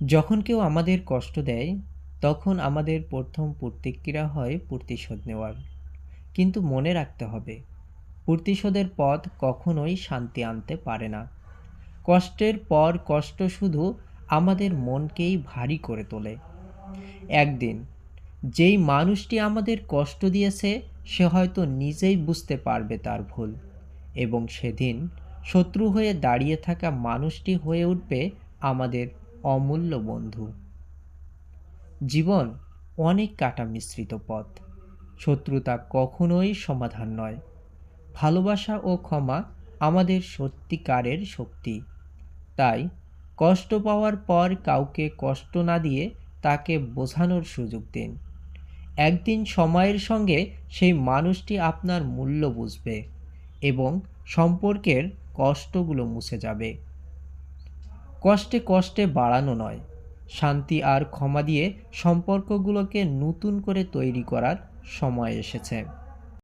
যখন কেউ আমাদের কষ্ট দেয়, তখন আমাদের প্রথম প্রতিক্রিয়া হয় প্রতিশোধ নেওয়ার। কিন্তু মনে রাখতে হবে, প্রতিশোধের পথ কখনোই শান্তি আনতে পারে না। কষ্টের পর কষ্ট শুধু আমাদের মনকেই ভারী করে তোলে। একদিন, যেই মানুষটি আমাদের কষ্ট দিয়েছে, সে হয়তো নিজেই বুঝতে পারবে তার ভুল এবং সেদিন শত্রু হয়ে দাঁড়িয়ে থাকা মানুষটি হয়ে উঠবে আমাদের অমূল্য বন্ধু। জীবন অনেক কাটা মিশ্রিত পথ। শত্রুতা কখনোই সমাধান নয়। ভালোবাসা ও ক্ষমা আমাদের সত্যিকারের শক্তি। তাই কষ্ট পাওয়ার পর কাউকে কষ্ট না দিয়ে তাকে বোঝানোর সুযোগ দিন। একদিন সময়ের সঙ্গে সেই মানুষটি আপনার মূল্য বুঝবে এবং সম্পর্কের কষ্টগুলো মুছে যাবে। কষ্টে কষ্টে বাড়ানো নয়। শান্তি আর ক্ষমা দিয়ে সম্পর্কগুলোকে নতুন করে তৈরি করার সময় এসেছে।